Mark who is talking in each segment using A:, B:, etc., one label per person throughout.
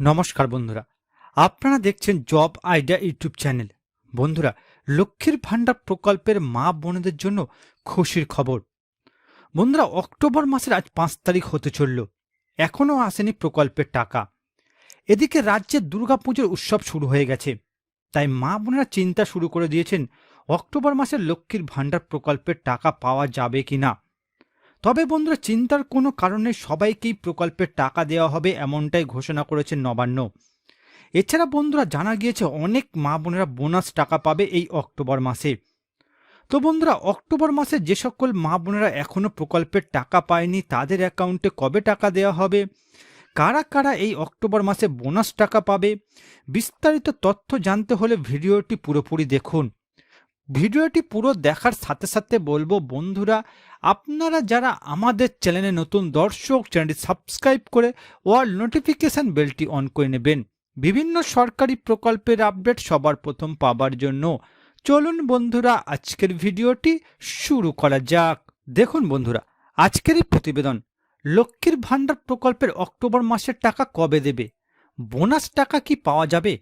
A: নমস্কার বন্ধুরা। আপনারা দেখছেন জব আইডিয়া ইউটিউব চ্যানেল। বন্ধুরা, লক্ষ্মীর ভাণ্ডার প্রকল্পের মা বোনেদের জন্য খুশির খবর। বন্ধুরা, অক্টোবর মাসের আজ পাঁচ তারিখ হতে চলল। এখনও আসেনি প্রকল্পের টাকা। এদিকে রাজ্যে দুর্গাপুজোর উৎসব শুরু হয়ে গেছে। তাই মা বোনেরা চিন্তা শুরু করে দিয়েছেন, অক্টোবর মাসের লক্ষ্মীর ভাণ্ডার প্রকল্পের টাকা পাওয়া যাবে কি না তবে বন্ধুরা, চিন্তার কোনো কারণে সবাইকেই প্রকল্পের টাকা দেওয়া হবে এমনটাই ঘোষণা করেছে নবান্ন। এছাড়া বন্ধুরা, জানা গিয়েছে অনেক মা বোনেরা বোনাস টাকা পাবে এই অক্টোবর মাসে। তো বন্ধুরা, অক্টোবর মাসে যে সকল মা বোনেরা এখনও প্রকল্পের টাকা পায়নি, তাদের অ্যাকাউন্টে কবে টাকা দেওয়া হবে? কারা কারা এই অক্টোবর মাসে বোনাস টাকা পাবে? বিস্তারিত তথ্য জানতে হলে ভিডিওটি পুরোপুরি দেখুন। ভিডিওটি পুরো দেখার সাথে সাথে বলব, বন্ধুরা আপনারা যারা আমাদের চ্যানেলে নতুন দর্শক, চ্যানেলটি সাবস্ক্রাইব করে ওয়াল নোটিফিকেশন বেলটি অন করে নেবেন। বিভিন্ন সরকারি প্রকল্পের আপডেট সবার প্রথম পাবার জন্য। চলুন বন্ধুরা, আজকের ভিডিওটি শুরু করা যাক। দেখুন বন্ধুরা, আজকের এই প্রতিবেদন, লক্ষ্মীর ভাণ্ডার প্রকল্পের অক্টোবর মাসের টাকা কবে দেবে? বোনাস টাকা কি পাওয়া যাবে?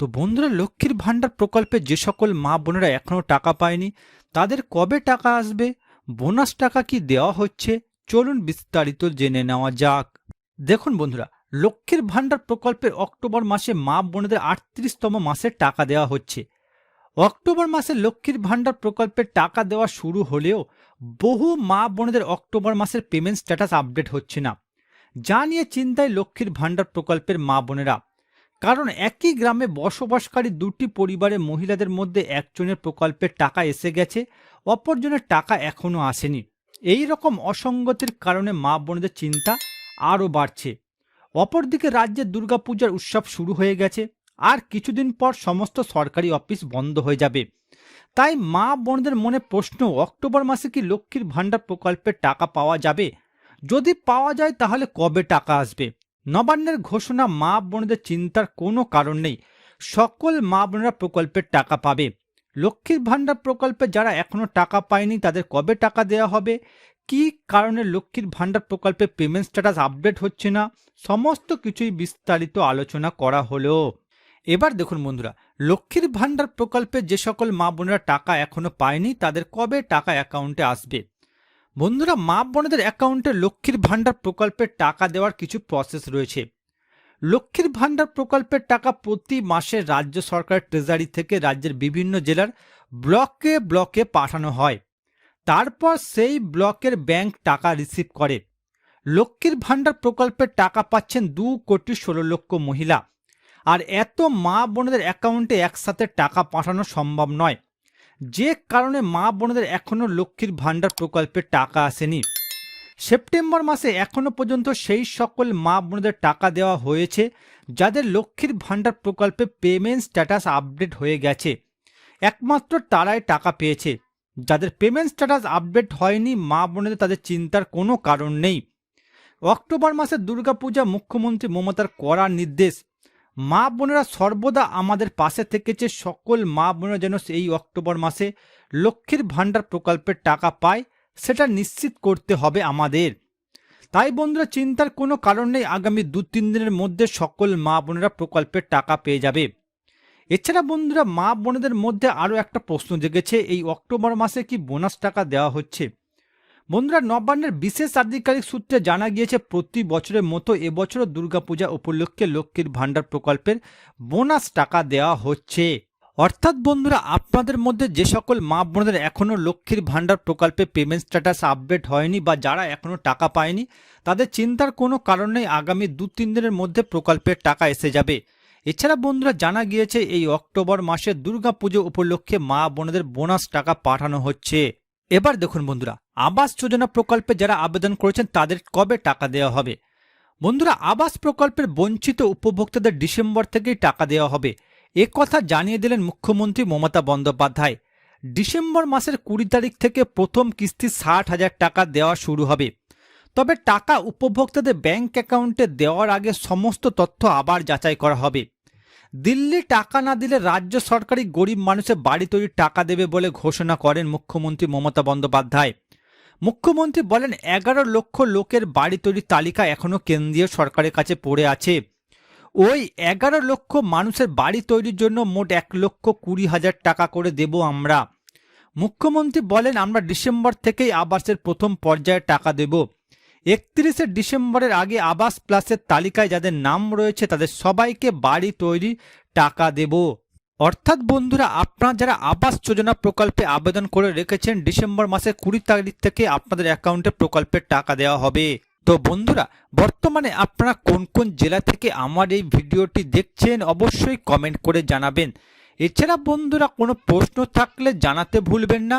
A: তো বন্ধুরা, লক্ষ্মীর ভাণ্ডার প্রকল্পে যে সকল মা বোনেরা এখনও টাকা পায়নি, তাদের কবে টাকা আসবে? বোনাস টাকা কি দেওয়া হচ্ছে? চলুন বিস্তারিত জেনে নেওয়া যাক। দেখুন বন্ধুরা, লক্ষ্মীর ভাণ্ডার প্রকল্পের অক্টোবর মাসে মা বোনেদের আটত্রিশতম মাসে টাকা দেওয়া হচ্ছে। অক্টোবর মাসে লক্ষ্মীর ভাণ্ডার প্রকল্পের টাকা দেওয়া শুরু হলেও বহু মা বোনেদের অক্টোবর মাসের পেমেন্ট স্ট্যাটাস আপডেট হচ্ছে না। যা নিয়ে চিন্তায় লক্ষ্মীর ভাণ্ডার প্রকল্পের মা বোনেরা। কারণ একই গ্রামে বসবাসকারী দুটি পরিবারের মহিলাদের মধ্যে একজনের প্রকল্পের টাকা এসে গেছে, অপরজনের টাকা এখনও আসেনি। এই রকম অসঙ্গতির কারণে মা বোনদের চিন্তা আরও বাড়ছে। অপরদিকে রাজ্যে দুর্গাপূজার উৎসব শুরু হয়ে গেছে, আর কিছুদিন পর সমস্ত সরকারি অফিস বন্ধ হয়ে যাবে। তাই মা বোনদের মনে প্রশ্ন, অক্টোবর মাসে কি লক্ষ্মীর ভাণ্ডার প্রকল্পের টাকা পাওয়া যাবে? যদি পাওয়া যায় তাহলে কবে টাকা আসবে? নবান্নের ঘোষণা মা বোনদের চিন্তার কোনো কারণ নেই। সকল মা বোনেরা প্রকল্পের টাকা পাবে। লক্ষ্মীর ভাণ্ডার প্রকল্পে যারা এখনও টাকা পায়নি, তাদের কবে টাকা দেওয়া হবে? কি কারণে লক্ষ্মীর ভাণ্ডার প্রকল্পে পেমেন্ট স্ট্যাটাস আপডেট হচ্ছে না? সমস্ত কিছুই বিস্তারিত আলোচনা করা হলো। এবার দেখুন বন্ধুরা, লক্ষ্মীর ভাণ্ডার প্রকল্পে যে সকল মা বোনেরা টাকা এখনও পায়নি, তাদের কবে টাকা অ্যাকাউন্টে আসবে? বন্ধুরা মা বোনেদের অ্যাকাউন্টে লক্ষ্মীর ভাণ্ডার প্রকল্পের টাকা দেওয়ার কিছু প্রসেস রয়েছে। লক্ষ্মীর ভাণ্ডার প্রকল্পের টাকা প্রতি মাসে রাজ্য সরকারের ট্রেজারি থেকে রাজ্যের বিভিন্ন জেলার ব্লকে ব্লকে পাঠানো হয়। তারপর সেই ব্লকের ব্যাংক টাকা রিসিভ করে। লক্ষ্মীর ভাণ্ডার প্রকল্পের টাকা পাচ্ছেন দু কোটি ষোলো লক্ষ মহিলা। আর এত মা বোনদের অ্যাকাউন্টে একসাথে টাকা পাঠানো সম্ভব নয়। যে কারণে মা বোনেদের এখনও লক্ষ্মীর ভাণ্ডার প্রকল্পে টাকা আসেনি। সেপ্টেম্বর মাসে এখনও পর্যন্ত সেই সকল মা বোনেদের টাকা দেওয়া হয়েছে, যাদের লক্ষ্মীর ভাণ্ডার প্রকল্পে পেমেন্ট স্ট্যাটাস আপডেট হয়ে গেছে। একমাত্র তারাই টাকা পেয়েছে। যাদের পেমেন্ট স্ট্যাটাস আপডেট হয়নি, মা বোনেদের তাদের চিন্তার কোনো কারণ নেই। অক্টোবর মাসে দুর্গাপূজা মুখ্যমন্ত্রী মমতার কড়া নির্দেশ মা বোনেরা সর্বদা আমাদের পাশে থেকেছে। সকল মা বোনেরা যেন এই অক্টোবর মাসে লক্ষ্মীর ভাণ্ডার প্রকল্পের টাকা পায়, সেটা নিশ্চিত করতে হবে আমাদের। তাই বন্ধুরা, চিন্তার কোনো কারণ নেই, আগামী দু তিন দিনের মধ্যে সকল মা বোনেরা প্রকল্পের টাকা পেয়ে যাবে। এছাড়া বন্ধুরা, মা বোনেদের মধ্যে আরও একটা প্রশ্ন জেগেছে, এই অক্টোবর মাসে কি বোনাস টাকা দেওয়া হচ্ছে? বন্ধুরা নবান্নের বিশেষ আধিকারিক সূত্রে জানা গিয়েছে, প্রতি বছরের মতো এবছরও দুর্গাপূজা উপলক্ষে লক্ষ্মীর ভাণ্ডার প্রকল্পের বোনাস টাকা দেওয়া হচ্ছে। অর্থাৎ বন্ধুরা, আপনাদের মধ্যে যে সকল মা বোনদের এখনও লক্ষ্মীর ভাণ্ডার প্রকল্পে পেমেন্ট স্ট্যাটাস আপডেট হয়নি বা যারা এখনও টাকা পায়নি, তাদের চিন্তার কোনো কারণ নেই, আগামী দু তিন দিনের মধ্যে প্রকল্পের টাকা এসে যাবে। এছাড়া বন্ধুরা, জানা গিয়েছে, এই অক্টোবর মাসে দুর্গাপুজো উপলক্ষে মা বোনদের বোনাস টাকা পাঠানো হচ্ছে। এবার দেখুন বন্ধুরা, আবাস যোজনা প্রকল্পে যারা আবেদন করেছেন তাদের কবে টাকা দেওয়া হবে? বন্ধুরা, আবাস প্রকল্পের বঞ্চিত উপভোক্তাদের ডিসেম্বর থেকেই টাকা দেওয়া হবে। এ কথা জানিয়ে দিলেন মুখ্যমন্ত্রী মমতা বন্দ্যোপাধ্যায়। ডিসেম্বর মাসের কুড়ি তারিখ থেকে প্রথম কিস্তি ষাট হাজার টাকা দেওয়া শুরু হবে। তবে টাকা উপভোক্তাদের ব্যাংক অ্যাকাউন্টে দেওয়ার আগে সমস্ত তথ্য আবার যাচাই করা হবে। দিল্লি টাকা না দিলে রাজ্য সরকারি গরিব মানুষের বাড়ি তৈরির টাকা দেবে বলে ঘোষণা করেন মুখ্যমন্ত্রী মমতা বন্দ্যোপাধ্যায়। মুখ্যমন্ত্রী বলেন, এগারো লক্ষ লোকের বাড়ি তৈরির তালিকা এখনও কেন্দ্রীয় সরকারের কাছে পড়ে আছে। ওই এগারো লক্ষ মানুষের বাড়ি তৈরির জন্য মোট এক লক্ষ কুড়ি হাজার টাকা করে দেব আমরা। মুখ্যমন্ত্রী বলেন, আমরা ডিসেম্বর থেকেই আবাসের প্রথম পর্যায়ে টাকা দেব। একত্রিশে ডিসেম্বরের আগে আবাস প্লাসের তালিকায় যাদের নাম রয়েছে, তাদের সবাইকে বাড়ি তৈরি টাকা দেব। অর্থাৎ বন্ধুরা, আপনারা যারা আবাস যোজনা প্রকল্পে আবেদন করে রেখেছেন, ডিসেম্বর মাসের কুড়ি তারিখ থেকে আপনাদের অ্যাকাউন্টে প্রকল্পের টাকা দেওয়া হবে। তো বন্ধুরা, বর্তমানে আপনারা কোন কোন জেলা থেকে আমার এই ভিডিওটি দেখছেন, অবশ্যই কমেন্ট করে জানাবেন। এছাড়া বন্ধুরা, কোনো প্রশ্ন থাকলে জানাতে ভুলবেন না।